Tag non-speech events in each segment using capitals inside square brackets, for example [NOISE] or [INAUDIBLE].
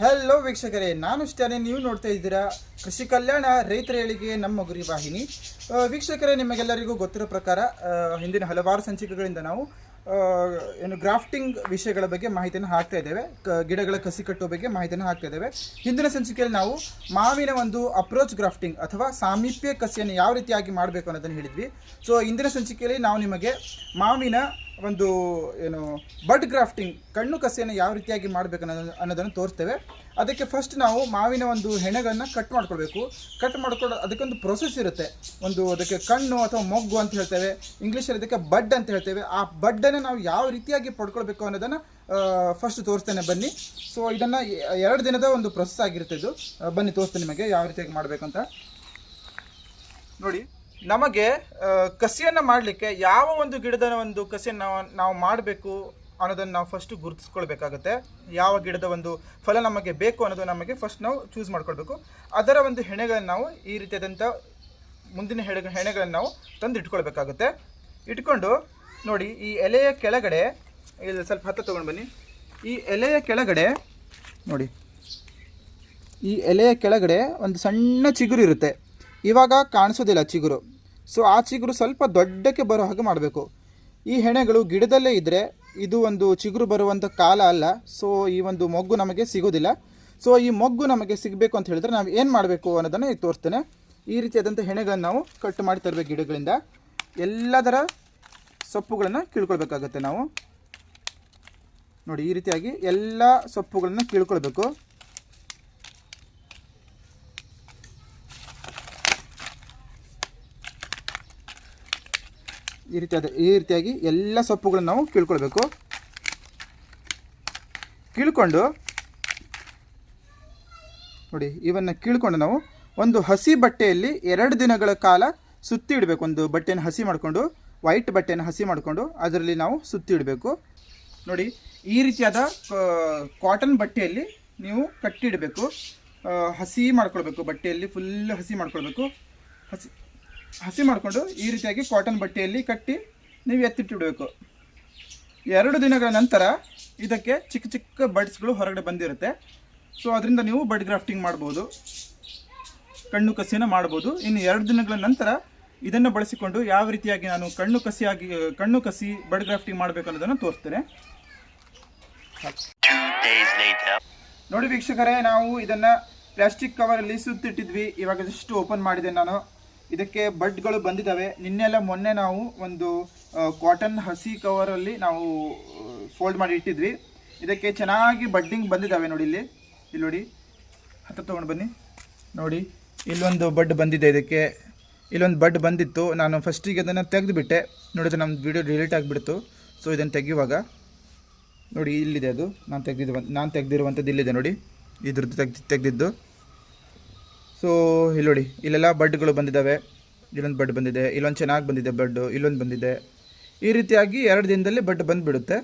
Hello ವೀಕ್ಷಕರೇ. ನಾನು ಸ್ಟಾನೆ ನೀವು ನೋಡ್ತಾ ಇದ್ದೀರಾ ಕೃಷಿ ಕಲ್ಯಾಣ ರೈತರ ಏಳಿಗೆ ನಮ್ಮ ಗುರಿ ವಾಹಿನಿ. ವೀಕ್ಷಕರೇ, ನಿಮಗೆಲ್ಲರಿಗೂ ಗೊತ್ತಿರೋ ಪ್ರಕಾರ ಹಿಂದಿನ ಹಲವಾರು ಸಂಚಿಕೆಗಳಿಂದ ನಾವು ಏನು ಗ್ರಾಫ್ಟಿಂಗ್ ವಿಷಯಗಳ ಬಗ್ಗೆ ಮಾಹಿತಿಯನ್ನು ಹಾಕ್ತಾ ಇದ್ದೇವೆ. ಗಿಡಗಳ ಕಸಿ ಕಟ್ಟುವ ಬಗ್ಗೆ ಮಾಹಿತಿಯನ್ನು ಹಾಕ್ತಾ ಇದ್ದೇವೆ. ಹಿಂದಿನ ಸಂಚಿಕೆಯಲ್ಲಿ ನಾವು ಮಾವಿನ ಒಂದು ಅಪ್ರೋಚ್ ಗ್ರಾಫ್ಟಿಂಗ್ ಅಥವಾ ಸಾಮೀಪ್ಯ ಕಸಿಯನ್ನು ಯಾವ ರೀತಿಯಾಗಿ ಮಾಡಬೇಕು ಅನ್ನೋದನ್ನು ಹೇಳಿದ್ವಿ. ಸೊ ಇಂದಿನ ಸಂಚಿಕೆಯಲ್ಲಿ ನಾವು ನಿಮಗೆ ಮಾವಿನ ಒಂದು, ಏನು ಬಡ್ ಗ್ರಾಫ್ಟಿಂಗ್ ಕಣ್ಣು ಕಸಿಯನ್ನು ಯಾವ ರೀತಿಯಾಗಿ ಮಾಡಬೇಕು ಅನ್ನೋದನ್ನು ತೋರಿಸ್ತೇವೆ. ಅದಕ್ಕೆ ಫಸ್ಟ್ ನಾವು ಮಾವಿನ ಒಂದು ಹೆಣೆಗಳನ್ನು ಕಟ್ ಮಾಡ್ಕೊಳ್ಬೇಕು. ಕಟ್ ಮಾಡ್ಕೊಳ್ಳೋ ಅದಕ್ಕೊಂದು ಪ್ರೊಸೆಸ್ ಇರುತ್ತೆ. ಒಂದು ಅದಕ್ಕೆ ಕಣ್ಣು ಅಥವಾ ಮೊಗ್ಗು ಅಂತ ಹೇಳ್ತೇವೆ. ಇಂಗ್ಲೀಷಲ್ಲಿ ಅದಕ್ಕೆ ಬಡ್ ಅಂತ ಹೇಳ್ತೇವೆ. ಆ ಬಡ್ಡನ್ನು ನಾವು ಯಾವ ರೀತಿಯಾಗಿ ಪಡ್ಕೊಳ್ಬೇಕು ಅನ್ನೋದನ್ನು ಫಸ್ಟ್ ತೋರಿಸ್ತೇನೆ ಬನ್ನಿ. ಸೊ ಇದನ್ನು ಎರಡು ದಿನದ ಒಂದು ಪ್ರೊಸೆಸ್ ಆಗಿರುತ್ತೆ ಇದು. ಬನ್ನಿ, ತೋರಿಸ್ತೇನೆ ನಿಮಗೆ ಯಾವ ರೀತಿಯಾಗಿ ಮಾಡಬೇಕು ಅಂತ. ನೋಡಿ. ನಮಗೆ ಕಸಿಯನ್ನು ಮಾಡಲಿಕ್ಕೆ ಯಾವ ಒಂದು ಗಿಡದ ಒಂದು ಕಸಿಯನ್ನು ನಾವು ಮಾಡಬೇಕು ಅನ್ನೋದನ್ನು ನಾವು ಫಸ್ಟ್ ಗುರುತಿಸ್ಕೊಳ್ಬೇಕಾಗುತ್ತೆ. ಯಾವ ಗಿಡದ ಒಂದು ಫಲ ನಮಗೆ ಬೇಕು ಅನ್ನೋದು ನಮಗೆ ಫಸ್ಟ್ ನಾವು ಚೂಸ್ ಮಾಡ್ಕೊಳ್ಬೇಕು. ಅದರ ಒಂದು ಹೆಣೆಗಳನ್ನು ನಾವು ಈ ರೀತಿಯಾದಂಥ ಮುಂದಿನ ಹೆಣೆ ಹೆಣೆಗಳನ್ನು ನಾವು ತಂದು ಇಟ್ಕೊಳ್ಬೇಕಾಗುತ್ತೆ. ಇಟ್ಕೊಂಡು ನೋಡಿ, ಈ ಎಲೆಯ ಕೆಳಗಡೆ, ಇಲ್ಲಿ ಸ್ವಲ್ಪ ಹತ್ತ ತೊಗೊಂಡು ಬನ್ನಿ. ಈ ಎಲೆಯ ಕೆಳಗಡೆ, ನೋಡಿ. ಈ ಎಲೆಯ ಕೆಳಗಡೆ ಒಂದು ಸಣ್ಣ ಚಿಗುರು ಇರುತ್ತೆ. ಇವಾಗ ಕಾಣಿಸೋದಿಲ್ಲ ಚಿಗುರು. ಸೊ ಆ ಚಿಗುರು ಸ್ವಲ್ಪ ದೊಡ್ಡಕ್ಕೆ ಬರೋ ಹಾಗೆ ಮಾಡಬೇಕು. ಈ ಹೆಣೆಗಳು ಗಿಡದಲ್ಲೇ ಇದ್ದರೆ ಇದು ಒಂದು ಚಿಗುರು ಬರುವಂಥ ಕಾಲ ಅಲ್ಲ. ಸೊ ಈ ಒಂದು ಮೊಗ್ಗು ನಮಗೆ ಸಿಗೋದಿಲ್ಲ. ಸೊ ಈ ಮೊಗ್ಗು ನಮಗೆ ಸಿಗಬೇಕು ಅಂತ ಹೇಳಿದ್ರೆ ನಾವು ಏನು ಮಾಡಬೇಕು ಅನ್ನೋದನ್ನು ಈಗ ತೋರಿಸ್ತೇನೆ. ಈ ರೀತಿಯಾದಂಥ ಹೆಣೆಗಳನ್ನು ನಾವು ಕಟ್ ಮಾಡಿ ತರಬೇಕು ಗಿಡಗಳಿಂದ. ಎಲ್ಲದರ ಸೊಪ್ಪುಗಳನ್ನು ಕೀಳ್ಕೊಳ್ಬೇಕಾಗತ್ತೆ ನಾವು. ನೋಡಿ, ಈ ರೀತಿಯಾಗಿ ಎಲ್ಲ ಸೊಪ್ಪುಗಳನ್ನು ಕೀಳ್ಕೊಳ್ಬೇಕು. ಈ ರೀತಿಯಾದ, ಈ ರೀತಿಯಾಗಿ ಎಲ್ಲ ಸೊಪ್ಪುಗಳನ್ನು ನಾವು ಕೀಳ್ಕೊಳ್ಬೇಕು. ಕೀಳ್ಕೊಂಡು, ನೋಡಿ, ಇವನ್ನು ಕೀಳ್ಕೊಂಡು ನಾವು ಒಂದು ಹಸಿ ಬಟ್ಟೆಯಲ್ಲಿ ಎರಡು ದಿನಗಳ ಕಾಲ ಸುತ್ತಿ ಇಡಬೇಕು. ಒಂದು ಬಟ್ಟೆಯನ್ನು ಹಸಿ ಮಾಡಿಕೊಂಡು, ವೈಟ್ ಬಟ್ಟೆಯನ್ನು ಹಸಿ ಮಾಡಿಕೊಂಡು ಅದರಲ್ಲಿ ನಾವು ಸುತ್ತಿ ಇಡಬೇಕು. ನೋಡಿ, ಈ ರೀತಿಯಾದ ಕಾಟನ್ ಬಟ್ಟೆಯಲ್ಲಿ ನೀವು ಕಟ್ಟಿಡಬೇಕು ಹಸಿ ಮಾಡ್ಕೊಳ್ಬೇಕು. ಬಟ್ಟೆಯಲ್ಲಿ ಫುಲ್ ಹಸಿ ಮಾಡ್ಕೊಳ್ಬೇಕು. ಹಸಿ ಹಸಿ ಮಾಡಿಕೊಂಡು ಈ ರೀತಿಯಾಗಿ ಕಾಟನ್ ಬಟ್ಟೆಯಲ್ಲಿ ಕಟ್ಟಿ ನೀವು ಎತ್ತಿಟ್ಟಿಡಬೇಕು. ಎರಡು ದಿನಗಳ ನಂತರ ಇದಕ್ಕೆ ಚಿಕ್ಕ ಚಿಕ್ಕ ಬಡ್ಸ್ಗಳು ಹೊರಗಡೆ ಬಂದಿರುತ್ತೆ. ಸೊ ಅದರಿಂದ ನೀವು ಬಡ್ ಗ್ರಾಫ್ಟಿಂಗ್ ಮಾಡ್ಬೋದು. ಕಣ್ಣು ಕಸಿಯನ್ನು ಮಾಡ್ಬೋದು. ಇನ್ನು ಎರಡು ದಿನಗಳ ನಂತರ ಇದನ್ನು ಬಳಸಿಕೊಂಡು ಯಾವ ರೀತಿಯಾಗಿ ನಾನು ಕಣ್ಣು ಕಸಿಯಾಗಿ ಕಣ್ಣು ಕಸಿ ಬಡ್ ಗ್ರಾಫ್ಟಿಂಗ್ ಮಾಡಬೇಕು ಅನ್ನೋದನ್ನು ತೋರಿಸ್ತೇನೆ. ನೋಡಿ ವೀಕ್ಷಕರೇ ನಾವು ಇದನ್ನು ಪ್ಲಾಸ್ಟಿಕ್ ಕವರಲ್ಲಿ ಸುತ್ತಿಟ್ಟಿದ್ವಿ. ಇವಾಗ ಜಸ್ಟ್ ಓಪನ್ ಮಾಡಿದೆ ನಾನು. ಇದಕ್ಕೆ ಬಡ್ಗಳು ಬಂದಿದ್ದಾವೆ. ನಿನ್ನೆಲ್ಲ ಮೊನ್ನೆ ನಾವು ಒಂದು ಕಾಟನ್ ಹಸಿ ಕವರಲ್ಲಿ ನಾವು ಫೋಲ್ಡ್ ಮಾಡಿ ಇಟ್ಟಿದ್ವಿ. ಇದಕ್ಕೆ ಚೆನ್ನಾಗಿ ಬಡ್ಡಿಂಗ್ ಬಂದಿದ್ದಾವೆ ನೋಡಿ ಇಲ್ಲಿ. ಇಲ್ಲಿ ನೋಡಿ. ಹತ್ತಿರ ತೊಗೊಂಡು ಬನ್ನಿ. ನೋಡಿ, ಇಲ್ಲೊಂದು ಬಡ್ ಬಂದಿದೆ ಇದಕ್ಕೆ. ಇಲ್ಲೊಂದು ಬಡ್ ಬಂದಿತ್ತು. ನಾನು ಫಸ್ಟಿಗೆ ಅದನ್ನು ತೆಗೆದುಬಿಟ್ಟೆ. ನೋಡಿದ್ರೆ ನಮ್ಮ ವಿಡಿಯೋ ಡಿಲೀಟ್ ಆಗಿಬಿಡ್ತು. ಸೊ ಇದನ್ನು ತೆಗೆಯುವಾಗ, ನೋಡಿ ಇಲ್ಲಿದೆ ಅದು. ನಾನು ತೆಗೆದಿದ್ದು, ನಾನು ತೆಗೆದಿರುವಂಥದ್ದು ಇಲ್ಲಿದೆ ನೋಡಿ. ಇದ್ರದ್ದು ತೆಗ್ದು, ತೆಗೆದಿದ್ದು. ಸೊ ಇಲ್ಲಿ ನೋಡಿ ಇಲ್ಲೆಲ್ಲ ಬಡ್ಗಳು ಬಂದಿದ್ದಾವೆ. ಇಲ್ಲೊಂದು ಬಡ್ ಬಂದಿದೆ ಇಲ್ಲೊಂದು ಚೆನ್ನಾಗಿ ಬಂದಿದೆ ಬಡ್ಡು ಇಲ್ಲೊಂದು ಬಂದಿದೆ. ಈ ರೀತಿಯಾಗಿ ಎರಡು ದಿನದಲ್ಲಿ ಬಡ್ ಬಂದುಬಿಡುತ್ತೆ.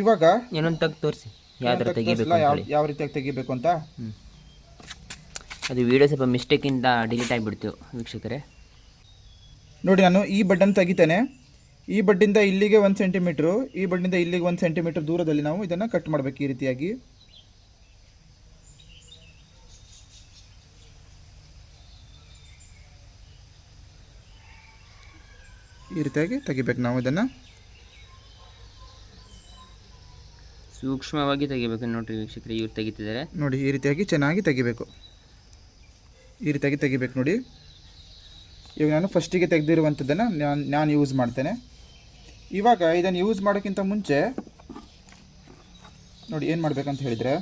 ಇವಾಗ ಇನ್ನೊಂದು ತೆಗ್ದು ತೋರಿಸಿ ಯಾವ ಯಾವ ರೀತಿಯಾಗಿ ತೆಗಿಬೇಕು ಅಂತ? ಅದು ವಿಡಿಯೋ ಸ್ವಲ್ಪ ಮಿಸ್ಟೇಕಿಂದ ಡಿಲೀಟ್ ಆಗಿಬಿಡ್ತು ವೀಕ್ಷಕರೇ. ನೋಡಿ ನಾನು ಈ ಬಡ್ಡನ್ನು ತೆಗಿತೇನೆ. ಈ ಬಡ್ಡಿಂದ ಇಲ್ಲಿಗೆ ಒಂದು ಸೆಂಟಿಮೀಟ್ರು ಈ ಬಡ್ಡಿಂದ ಇಲ್ಲಿಗೆ ಒಂದು ಸೆಂಟಿಮೀಟರ್ ದೂರದಲ್ಲಿ ನಾವು ಇದನ್ನು ಕಟ್ ಮಾಡಬೇಕು ಈ ರೀತಿಯಾಗಿ. ಈ ರೀತಿಯಾಗಿ ತೆಗಿಬೇಕು ನಾವು ಇದನ್ನು. ಸೂಕ್ಷ್ಮವಾಗಿ ತೆಗಿಬೇಕು ನೋಡಿ ವೀಕ್ಷಕರು ಇವ್ರು ತೆಗಿತಿದ್ದಾರೆ. ನೋಡಿ ಈ ರೀತಿಯಾಗಿ ಚೆನ್ನಾಗಿ ತೆಗಿಬೇಕು. ಈ ರೀತಿಯಾಗಿ ತೆಗಿಬೇಕು ನೋಡಿ. ಇವಾಗ ನಾನು ಫಸ್ಟಿಗೆ ತೆಗೆದಿರುವಂಥದ್ದನ್ನು ನಾನು ನಾನು ಯೂಸ್ ಮಾಡ್ತೇನೆ. ಇವಾಗ ಇದನ್ನು ಯೂಸ್ ಮಾಡೋಕ್ಕಿಂತ ಮುಂಚೆ ನೋಡಿ ಏನು ಮಾಡಬೇಕಂತ ಹೇಳಿದರೆ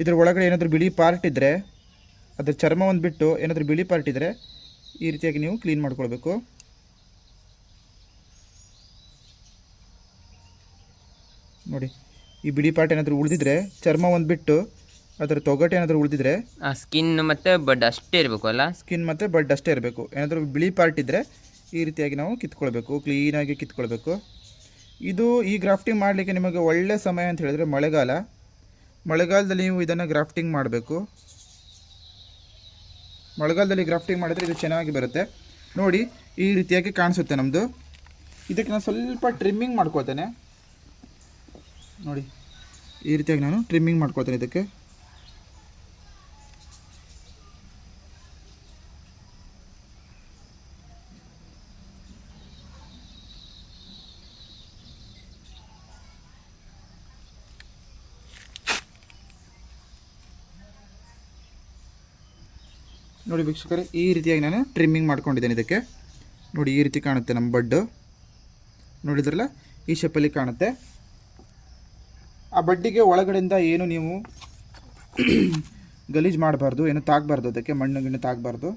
ಇದ್ರ ಒಳಗಡೆ ಏನಾದರೂ ಬಿಳಿ ಪಾರ್ಟ್ ಇದ್ದರೆ ಅದ್ರ ಚರ್ಮ ಒಂದು ಬಿಟ್ಟು ಏನಾದರೂ ಬಿಳಿ ಪಾರ್ಟ್ ಇದ್ದರೆ ಈ ರೀತಿಯಾಗಿ ನೀವು ಕ್ಲೀನ್ ಮಾಡ್ಕೊಳ್ಬೇಕು. ನೋಡಿ ಈ ಬಿಳಿ ಪಾರ್ಟ್ ಏನಾದರೂ ಉಳಿದಿದ್ರೆ ಚರ್ಮ ಒಂದು ಬಿಟ್ಟು ಅದರ ತೊಗಟೆ ಏನಾದರೂ ಉಳಿದಿದ್ರೆ ಆ ಸ್ಕಿನ್ ಮತ್ತು ಬಡ್ ಅಷ್ಟೇ ಇರಬೇಕು ಅಲ್ಲ? ಸ್ಕಿನ್ ಮತ್ತು ಬಡ್ ಅಷ್ಟೇ ಇರಬೇಕು. ಏನಾದರೂ ಬಿಳಿ ಪಾರ್ಟ್ ಇದ್ದರೆ ಈ ರೀತಿಯಾಗಿ ನಾವು ಕಿತ್ಕೊಳ್ಬೇಕು ಕ್ಲೀನಾಗಿ ಕಿತ್ಕೊಳ್ಬೇಕು. ಇದು ಈ ಗ್ರಾಫ್ಟಿಂಗ್ ಮಾಡಲಿಕ್ಕೆ ನಿಮಗೆ ಒಳ್ಳೆಯ ಸಮಯ ಅಂತ ಹೇಳಿದ್ರೆ ಮಳೆಗಾಲ. ಮಳೆಗಾಲದಲ್ಲಿ ನೀವು ಇದನ್ನು ಗ್ರಾಫ್ಟಿಂಗ್ ಮಾಡಬೇಕು. ಮಳೆಗಾಲದಲ್ಲಿ ಗ್ರಾಫ್ಟಿಂಗ್ ಮಾಡಿದರೆ ಇದು ಚೆನ್ನಾಗಿ ಬರುತ್ತೆ. ನೋಡಿ, ಈ ರೀತಿಯಾಗಿ ಕಾಣಿಸುತ್ತೆ ನಮ್ಮದು ಇದಕ್ಕೆ ನಾನು ಸ್ವಲ್ಪ ಟ್ರಿಮ್ಮಿಂಗ್ ಮಾಡ್ಕೊಳ್ತೇನೆ. ನೋಡಿ, ಈ ರೀತಿಯಾಗಿ ನಾನು ಟ್ರಿಮ್ಮಿಂಗ್ ಮಾಡ್ಕೋತೇನೆ ಇದಕ್ಕೆ. ನೋಡಿ ವೀಕ್ಷಕರೇ, ಈ ರೀತಿಯಾಗಿ ನಾನು ಟ್ರಿಮ್ಮಿಂಗ್ ಮಾಡ್ಕೊಂಡಿದ್ದೇನೆ ಇದಕ್ಕೆ. ನೋಡಿ, ಈ ರೀತಿ ಕಾಣುತ್ತೆ ನಮ್ಮ ಬಡ್ಡು ನೋಡಿದ್ರಲ್ಲ, ಈ ಶೇಪಲ್ಲಿ ಕಾಣುತ್ತೆ. ಆ ಬಡ್ಡಿಗೆ ಒಳಗಡೆಯಿಂದ ಏನು ನೀವು ಗಲೀಜು ಮಾಡಬಾರ್ದು, ಏನು ತಾಗಬಾರ್ದು, ಅದಕ್ಕೆ ಮಣ್ಣು ಗಿಣ್ಣು ತಾಗಬಾರ್ದು.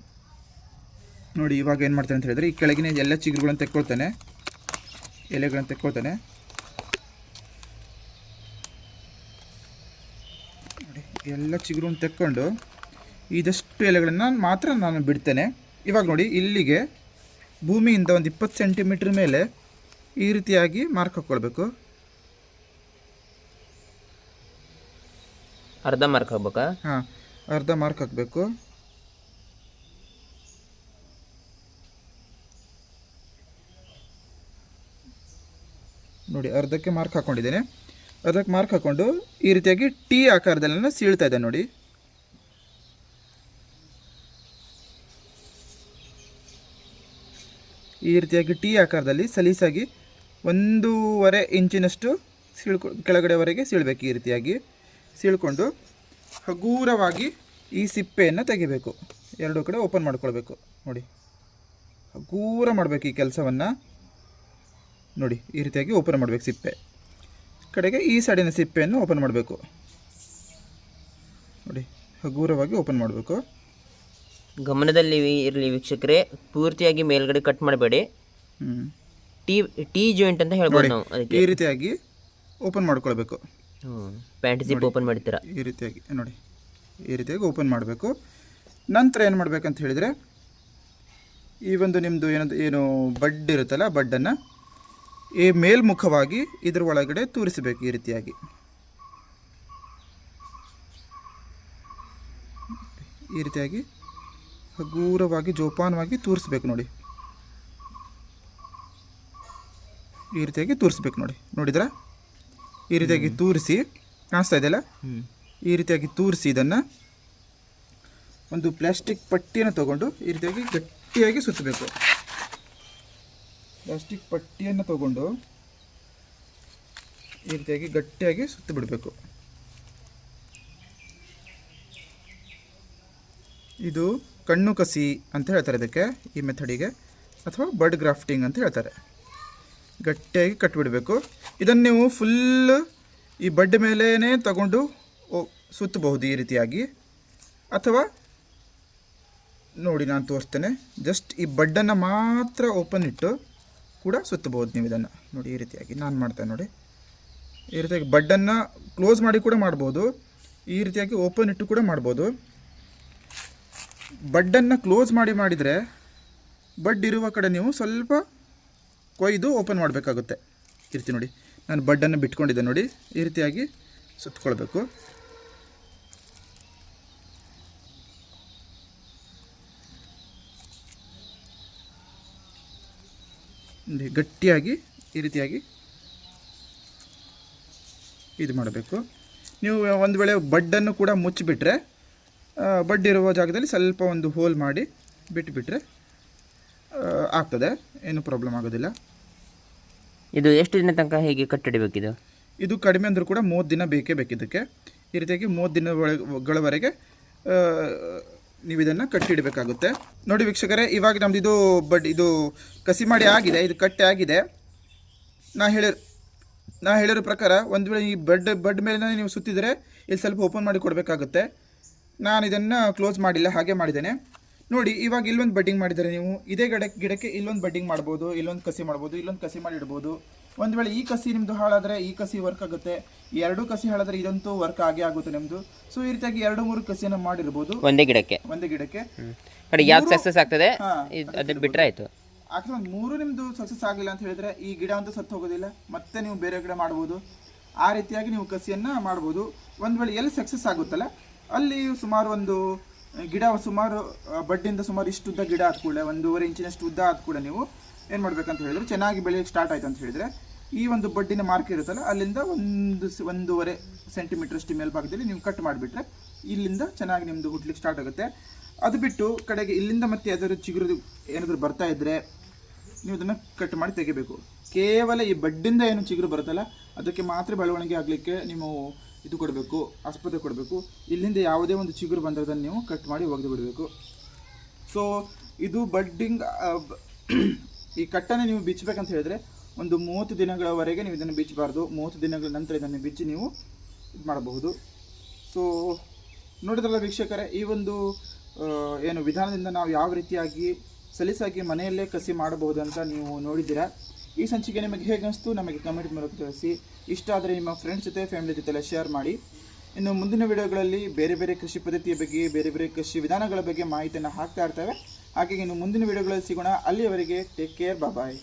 ನೋಡಿ, ಇವಾಗ ಏನು ಮಾಡ್ತೇನೆ ಅಂತ ಹೇಳಿದ್ರೆ, ಈ ಕೆಳಗಿನ ಎಲ್ಲ ಚಿಗುರುಗಳನ್ನು ತೆಕ್ಕೊಳ್ತಾನೆ. ಎಲೆಗಳನ್ನು ತೆಕ್ಕೊಳ್ತಾನೆ. ನೋಡಿ, ಎಲ್ಲ ಚಿಗುರನ್ನು ತೆಕ್ಕೊಂಡು ಇದಷ್ಟು ಎಲೆಗಳನ್ನು ಮಾತ್ರ ನಾನು ಬಿಡ್ತೇನೆ. ಇವಾಗ ನೋಡಿ ಇಲ್ಲಿಗೆ ಭೂಮಿಯಿಂದ ಒಂದು ಇಪ್ಪತ್ತು ಸೆಂಟಿಮೀಟ್ರ್ ಮೇಲೆ ಈ ರೀತಿಯಾಗಿ ಮಾರ್ಕ್ ಹಾಕ್ಕೊಳ್ಬೇಕು. ಅರ್ಧ ಮಾರ್ಕ್ ಹಾಕ್ಬೇಕಾ? ಹಾಂ ಅರ್ಧ ಮಾರ್ಕ್ ಹಾಕಬೇಕು. ನೋಡಿ ಅರ್ಧಕ್ಕೆ ಮಾರ್ಕ್ ಹಾಕ್ಕೊಂಡಿದ್ದೇನೆ ಅರ್ಧಕ್ಕೆ ಮಾರ್ಕ್ ಹಾಕ್ಕೊಂಡು ಈ ರೀತಿಯಾಗಿ ಟಿ ಆಕಾರದಲ್ಲಿ ನಾನು ಸೀಳ್ತಾ ಇದ್ದೆ ನೋಡಿ. ಈ ರೀತಿಯಾಗಿ ಟೀ ಆಕಾರದಲ್ಲಿ ಸಲೀಸಾಗಿ ಒಂದೂವರೆ ಇಂಚಿನಷ್ಟು ಸೀಳ್ಕೊ, ಕೆಳಗಡೆವರೆಗೆ ಸೀಳ್ಬೇಕು ಈ ರೀತಿಯಾಗಿ. ಸೀಳ್ಕೊಂಡು ಹಗೂರವಾಗಿ ಈ ಸಿಪ್ಪೆಯನ್ನು ತೆಗಿಬೇಕು. ಎರಡೂ ಕಡೆ ಓಪನ್ ಮಾಡ್ಕೊಳ್ಬೇಕು. ನೋಡಿ. ಹಗೂರ ಮಾಡಬೇಕು ಈ ಕೆಲಸವನ್ನು. ನೋಡಿ, ಈ ರೀತಿಯಾಗಿ ಓಪನ್ ಮಾಡಬೇಕು ಸಿಪ್ಪೆ. ಕಡೆಗೆ ಈ ಸೈಡಿನ ಸಿಪ್ಪೆಯನ್ನು ಓಪನ್ ಮಾಡಬೇಕು. ನೋಡಿ, ಹಗೂರವಾಗಿ ಓಪನ್ ಮಾಡಬೇಕು. ಗಮನದಲ್ಲಿ ಇರಲಿ ವೀಕ್ಷಕರೇ ಪೂರ್ತಿಯಾಗಿ ಮೇಲ್ಗಡೆ ಕಟ್ ಮಾಡಬೇಡಿ. ಟಿ ಟಿ ಜಾಯಿಂಟ್ ಅಂತ ಹೇಳ್ಬೋದು ನಾವು ಅದಕ್ಕೆ. ಈ ರೀತಿಯಾಗಿ ಓಪನ್ ಮಾಡ್ಕೊಳ್ಬೇಕು. ಪ್ಯಾಂಟ್ ಜಿಪ್ ಓಪನ್ ಮಾಡ್ತೀರಾ? ಈ ರೀತಿಯಾಗಿ ನೋಡಿ ಈ ರೀತಿಯಾಗಿ ಓಪನ್ ಮಾಡಬೇಕು. ನಂತರ ಏನು ಮಾಡಬೇಕಂತ ಹೇಳಿದರೆ ಈ ಒಂದು ನಿಮ್ಮದು ಏನದು ಏನು ಬಡ್ ಇರುತ್ತಲ್ಲ ಬಡ್ಡನ್ನು ಈ ಮೇಲ್ಮುಖವಾಗಿ ಇದ್ರ ಒಳಗಡೆ ತೂರಿಸಬೇಕು ಈ ರೀತಿಯಾಗಿ. ಈ ರೀತಿಯಾಗಿ ಹಗೂರವಾಗಿ ಜೋಪಾನವಾಗಿ ತೂರಿಸ್ಬೇಕು ನೋಡಿ. ಈ ರೀತಿಯಾಗಿ ತೂರಿಸ್ಬೇಕು ನೋಡಿ. ನೋಡಿದ್ರಾ? ಈ ರೀತಿಯಾಗಿ ತೂರಿಸಿ ಕಾಣಿಸ್ತಾ ಇದೆಯಲ್ಲ? ಈ ರೀತಿಯಾಗಿ ತೂರಿಸಿ ಇದನ್ನು. ಒಂದು ಪ್ಲಾಸ್ಟಿಕ್ ಪಟ್ಟಿಯನ್ನು ತಗೊಂಡು ಈ ರೀತಿಯಾಗಿ ಗಟ್ಟಿಯಾಗಿ ಸುತ್ತಬೇಕು. ಪ್ಲಾಸ್ಟಿಕ್ ಪಟ್ಟಿಯನ್ನು ತಗೊಂಡು ಈ ರೀತಿಯಾಗಿ ಗಟ್ಟಿಯಾಗಿ ಸುತ್ತಿಬಿಡಬೇಕು. ಇದು ಕಣ್ಣು ಕಸಿ ಅಂತ ಹೇಳ್ತಾರೆ ಇದಕ್ಕೆ, ಈ ಮೆಥಡಿಗೆ. ಅಥವಾ ಬರ್ಡ್ ಗ್ರಾಫ್ಟಿಂಗ್ ಅಂತ ಹೇಳ್ತಾರೆ. ಗಟ್ಟಿಯಾಗಿ ಕಟ್ಟಿಬಿಡಬೇಕು ಇದನ್ನು ನೀವು ಫುಲ್ ಈ ಬಡ್ ಮೇಲೇ ತಗೊಂಡು ಸುತ್ತಬಹುದು ಈ ರೀತಿಯಾಗಿ. ಅಥವಾ ನೋಡಿ ನಾನು ತೋರಿಸ್ತೇನೆ. ಜಸ್ಟ್ ಈ ಬಡ್ಡನ್ನು ಮಾತ್ರ ಓಪನ್ ಇಟ್ಟು ಕೂಡ ಸುತ್ತಬಹುದು ನೀವು ಇದನ್ನು. ನೋಡಿ ಈ ರೀತಿಯಾಗಿ. ನಾನು ಮಾಡ್ತೇನೆ ನೋಡಿ. ಈ ರೀತಿಯಾಗಿ ಬಡ್ಡನ್ನು ಕ್ಲೋಸ್ ಮಾಡಿ ಕೂಡ ಮಾಡ್ಬೋದು. ಈ ರೀತಿಯಾಗಿ ಓಪನ್ ಇಟ್ಟು ಕೂಡ ಮಾಡ್ಬೋದು. ಬಡ್ಡನ್ನು ಕ್ಲೋಸ್ ಮಾಡಿ ಮಾಡಿದರೆ ಬಡ್ ಇರುವ ಕಡೆ ನೀವು ಸ್ವಲ್ಪ ಕೊಯ್ದು ಓಪನ್ ಮಾಡಬೇಕಾಗುತ್ತೆ. ಈ ನೋಡಿ. ನಾನು ಬಡ್ಡನ್ನು ಬಿಟ್ಕೊಂಡಿದ್ದೆ ನೋಡಿ. ಈ ರೀತಿಯಾಗಿ ಸುತ್ತಕೊಳ್ಬೇಕು ಗಟ್ಟಿಯಾಗಿ ಈ ರೀತಿಯಾಗಿ ಇದು ಮಾಡಬೇಕು. ನೀವು ಒಂದು ವೇಳೆ ಬಡ್ಡನ್ನು ಕೂಡ ಮುಚ್ಚಿಬಿಟ್ರೆ ಆ, ಬಡ್ ಇರುವ ಜಾಗದಲ್ಲಿ ಸ್ವಲ್ಪ ಒಂದು ಹೋಲ್ ಮಾಡಿ ಬಿಟ್ಟುಬಿಟ್ರೆ ಆಗ್ತದೆ. ಏನು ಪ್ರಾಬ್ಲಮ್ ಆಗೋದಿಲ್ಲ. ಇದು ಎಷ್ಟು ದಿನ ತನಕ ಹೇಗೆ ಕಟ್ಟಿಡಬೇಕಿದು? ಇದು ಕಡಿಮೆ ಅಂದರೂ ಕೂಡ ಮೂವತ್ತು ದಿನ ಬೇಕೇ ಬೇಕಿದ್ದಕ್ಕೆ ಈ ರೀತಿಯಾಗಿ ಮೂವತ್ತು ದಿನಗಳವರೆಗೆ ನೀವು ಇದನ್ನು ಕಟ್ಟಿಡಬೇಕಾಗುತ್ತೆ. ನೋಡಿ ವೀಕ್ಷಕರೇ ಇವಾಗ ನಮ್ದು ಇದು ಬಡ್ ಇದು ಕಸಿ ಮಾಡಿ ಆಗಿದೆ ಇದು ಕಟ್ಟೆ ಆಗಿದೆ. ನಾ ಹೇಳಿ ನಾ ಹೇಳಿರೋ ಪ್ರಕಾರ ಒಂದು ವೇಳೆ ಈ ಬಡ್ ಬಡ್ ಮೇಲೆ ನೀವು ಸುತ್ತಿದರೆ ಇಲ್ಲಿ ಸ್ವಲ್ಪ ಓಪನ್ ಮಾಡಿ ಕೊಡಬೇಕಾಗುತ್ತೆ. ನಾನು ಇದನ್ನು ಕ್ಲೋಸ್ ಮಾಡಿಲ್ಲ ಹಾಗೆ ಮಾಡಿದ್ದೇನೆ. ನೋಡಿ ಇವಾಗ ಇಲ್ಲೊಂದು ಬಡ್ಡಿಂಗ್ ಮಾಡಿದರೆ ನೀವು ಇದೇ ಗಿಡ ಗಿಡಕ್ಕೆ ಇಲ್ಲೊಂದು ಬಡ್ಡಿಂಗ್ ಮಾಡ್ಬೋದು ಇಲ್ಲೊಂದು ಕಸಿ ಮಾಡ್ಬೋದು ಇಲ್ಲೊಂದು ಕಸಿ ಮಾಡಿ ಇಡ್ಬೋದು ಒಂದು ವೇಳೆ ಈ ಕಸಿ ನಿಮ್ಮದು ಹಾಳಾದರೆ ಈ ಕಸಿ ವರ್ಕ್ ಆಗುತ್ತೆ. ಎರಡು ಕಸಿ ಹಾಳಾದರೆ ಇದಂತೂ ವರ್ಕ್ ಆಗೇ ಆಗುತ್ತೆ ನಿಮ್ಮದು ಸೊ ಈ ರೀತಿಯಾಗಿ ಎರಡು ಮೂರು ಕಸಿಯನ್ನು ಮಾಡಿರ್ಬೋದು. ಒಂದೇ ಗಿಡಕ್ಕೆ. ಒಂದೇ ಗಿಡಕ್ಕೆ. ಕಡೆ ಯಾವ್ದು ಸಕ್ಸಸ್ ಆಗ್ತದೆ? ಹಾ, ಬಿಟ್ಟರೆ ಆಯಿತು. ಅಕಸ್ಮಾತ್ ಮೂರು ನಿಮ್ಮದು ಸಕ್ಸಸ್ ಆಗಲಿಲ್ಲ ಅಂತ ಹೇಳಿದ್ರೆ ಈ ಗಿಡ ಅಂತೂ ಸತ್ತು ಹೋಗೋದಿಲ್ಲ. ಮತ್ತೆ ನೀವು ಬೇರೆ ಗಿಡ ಮಾಡ್ಬೋದು. ಆ ರೀತಿಯಾಗಿ ನೀವು ಕಸಿಯನ್ನು ಮಾಡ್ಬೋದು. ಒಂದು ವೇಳೆ ಎಲ್ಲಿ ಸಕ್ಸಸ್ ಆಗುತ್ತಲ್ಲ ಅಲ್ಲಿ ಸುಮಾರು ಒಂದು ಗಿಡ ಸುಮಾರು ಬಡ್ಡಿಯಿಂದ ಬಡ್ಡಿಂದ ಸುಮಾರು ಇಷ್ಟು ಉದ್ದ ಗಿಡ ಆದ ಕೂಡ ಒಂದೂವರೆ ಇಂಚಿನಷ್ಟು ಉದ್ದ ಆದ ಕೂಡ ನೀವು ಏನು ಮಾಡ್ಬೇಕಂತ ಹೇಳಿದ್ರೆ, ಚೆನ್ನಾಗಿ ಬೆಳೆಯಕ್ಕೆ ಸ್ಟಾರ್ಟ್ ಆಯ್ತು ಅಂತ ಹೇಳಿದ್ರೆ, ಈ ಒಂದು ಬಡ್ಡಿನ ಮಾರ್ಕ್ ಇರುತ್ತಲ್ಲ, ಅಲ್ಲಿಂದ ಒಂದು ಒಂದೂವರೆ ಸೆಂಟಿಮೀಟ್ರಷ್ಟು ಮೇಲ್ಭಾಗದಲ್ಲಿ ನೀವು ಕಟ್ ಮಾಡಿಬಿಟ್ರೆ, ಇಲ್ಲಿಂದ ಚೆನ್ನಾಗಿ ನಿಮ್ಮದು ಹುಟ್ಲಿಕ್ಕೆ ಸ್ಟಾರ್ಟ್ ಆಗುತ್ತೆ. ಅದು ಬಿಟ್ಟು ಕಡೆಗೆ ಇಲ್ಲಿಂದ ಮತ್ತೆ ಯಾವ್ದಾದ್ರು ಚಿಗುರು ಏನಾದರೂ ಬರ್ತಾ ಇದ್ದರೆ ನೀವು ಅದನ್ನು ಕಟ್ ಮಾಡಿ ತೆಗಿಬೇಕು. ಕೇವಲ ಈ ಬಡ್ಡಿಂದ ಏನು ಚಿಗುರು ಬರುತ್ತಲ್ಲ, ಅದಕ್ಕೆ ಮಾತ್ರ ಬೆಳವಣಿಗೆ ಆಗಲಿಕ್ಕೆ ನೀವು ಇದು ಕೊಡಬೇಕು, ಆಸ್ಪತ್ರೆ ಕೊಡಬೇಕು. ಇಲ್ಲಿಂದ ಯಾವುದೇ ಒಂದು ಚಿಗುರು ಬಂದಿರೋದನ್ನು ನೀವು ಕಟ್ ಮಾಡಿ ಒಗೆದು ಬಿಡಬೇಕು. ಸೊ ಇದು ಬಡ್ಡಿಂಗ್ [CLEARS THROAT] ಈ ಕಟ್ಟನ್ನು ನೀವು ಬಿಚ್ಚಬೇಕಂತ ಹೇಳಿದ್ರೆ ಒಂದು ಮೂವತ್ತು ದಿನಗಳವರೆಗೆ ನೀವು ಇದನ್ನು ಬಿಚ್ಚಬಾರ್ದು. ಮೂವತ್ತು ದಿನಗಳ ನಂತರ ಇದನ್ನು ಬಿಚ್ಚಿ ನೀವು ಇದು ಮಾಡಬಹುದು. ಸೊ ನೋಡಿದ್ರಲ್ಲ ವೀಕ್ಷಕರೇ, ಈ ಒಂದು ಏನು ವಿಧಾನದಿಂದ ನಾವು ಯಾವ ರೀತಿಯಾಗಿ ಸಲೀಸಾಗಿ ಮನೆಯಲ್ಲೇ ಕಸಿ ಮಾಡಬಹುದು ಅಂತ ನೀವು ನೋಡಿದ್ದೀರಾ? ಈ ಸಂಚಿಕೆ ನಿಮಗೆ ಹೇಗೆ ಅನಿಸ್ತು ನಮಗೆ ಕಮೆಂಟ್ ಮೂಲಕ ತಿಳಿಸಿ. ಇಷ್ಟ ಆದರೆ ನಿಮ್ಮ ಫ್ರೆಂಡ್ಸ್ ಜೊತೆ ಫ್ಯಾಮಿಲಿ ಜೊತೆ ಎಲ್ಲ ಶೇರ್ ಮಾಡಿ. ಇನ್ನು ಮುಂದಿನ ವಿಡಿಯೋಗಳಲ್ಲಿ ಬೇರೆ ಬೇರೆ ಕೃಷಿ ಪದ್ಧತಿಯ ಬಗ್ಗೆ, ಬೇರೆ ಬೇರೆ ಕೃಷಿ ವಿಧಾನಗಳ ಬಗ್ಗೆ ಮಾಹಿತಿಯನ್ನು ಹಾಕ್ತಾ ಇರ್ತೇವೆ. ಹಾಗೆ ಇನ್ನು ಮುಂದಿನ ವಿಡಿಯೋಗಳಲ್ಲಿ ಸಿಗೋಣ. ಅಲ್ಲಿಯವರೆಗೆ ಟೇಕ್ ಕೇರ್ ಬಾಯ್